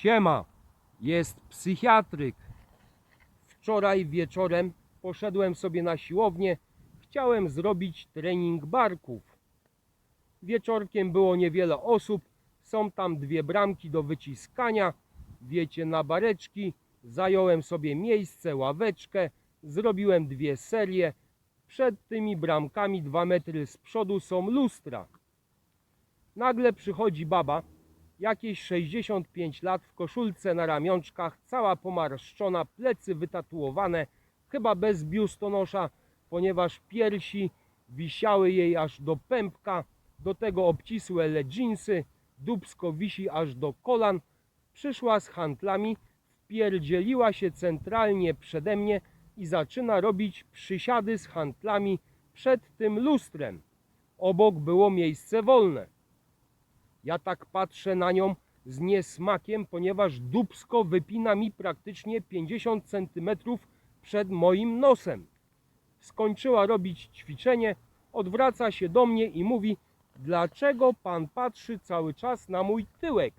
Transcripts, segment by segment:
Siema, jest psychiatryk. Wczoraj wieczorem poszedłem sobie na siłownię. Chciałem zrobić trening barków. Wieczorkiem było niewiele osób. Są tam dwie bramki do wyciskania. Wiecie, na bareczki. Zająłem sobie miejsce, ławeczkę. Zrobiłem dwie serie. Przed tymi bramkami dwa metry z przodu są lustra. Nagle przychodzi baba, jakieś 65 lat w koszulce na ramionczkach, cała pomarszczona, plecy wytatuowane, chyba bez biustonosza, ponieważ piersi wisiały jej aż do pępka, do tego obcisłe leginsy, dubsko wisi aż do kolan. Przyszła z handlami, wpierdzieliła się centralnie przede mnie i zaczyna robić przysiady z handlami przed tym lustrem. Obok było miejsce wolne. Ja tak patrzę na nią z niesmakiem, ponieważ dubsko wypina mi praktycznie 50 cm przed moim nosem. Skończyła robić ćwiczenie, odwraca się do mnie i mówi: Dlaczego pan patrzy cały czas na mój tyłek?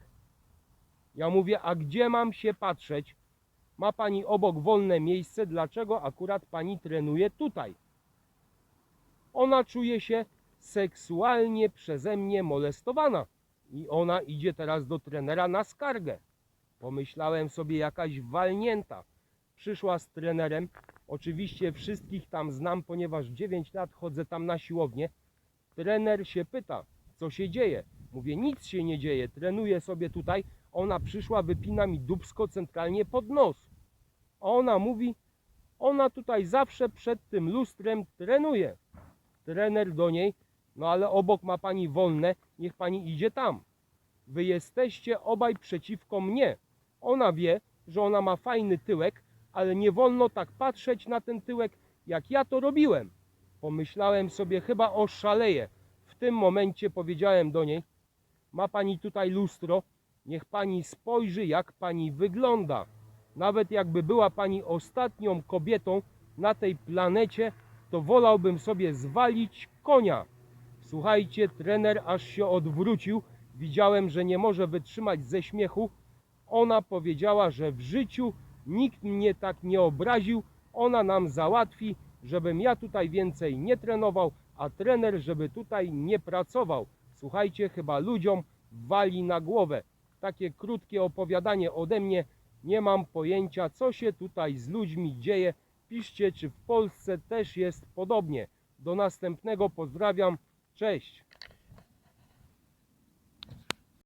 Ja mówię: A gdzie mam się patrzeć? Ma pani obok wolne miejsce, dlaczego akurat pani trenuje tutaj? Ona czuje się seksualnie przeze mnie molestowana i ona idzie teraz do trenera na skargę. Pomyślałem sobie, jakaś walnięta. Przyszła z trenerem. Oczywiście wszystkich tam znam, ponieważ 9 lat chodzę tam na siłownię. Trener się pyta, co się dzieje. Mówię, nic się nie dzieje, trenuję sobie tutaj. Ona przyszła, wypina mi dubsko centralnie pod nos. A ona mówi, ona tutaj zawsze przed tym lustrem trenuje. Trener do niej, no ale obok ma pani wolne, niech pani idzie tam. Wy jesteście obaj przeciwko mnie. Ona wie, że ona ma fajny tyłek, ale nie wolno tak patrzeć na ten tyłek, jak ja to robiłem. Pomyślałem sobie, chyba oszaleję. W tym momencie powiedziałem do niej, ma pani tutaj lustro, niech pani spojrzy, jak pani wygląda. Nawet jakby była pani ostatnią kobietą na tej planecie, to wolałbym sobie zwalić konia. Słuchajcie, trener aż się odwrócił. Widziałem, że nie może wytrzymać ze śmiechu. Ona powiedziała, że w życiu nikt mnie tak nie obraził. Ona nam załatwi, żebym ja tutaj więcej nie trenował, a trener, żeby tutaj nie pracował. Słuchajcie, chyba ludziom wali na głowę. Takie krótkie opowiadanie ode mnie. Nie mam pojęcia, co się tutaj z ludźmi dzieje. Piszcie, czy w Polsce też jest podobnie. Do następnego pozdrawiam. Cześć.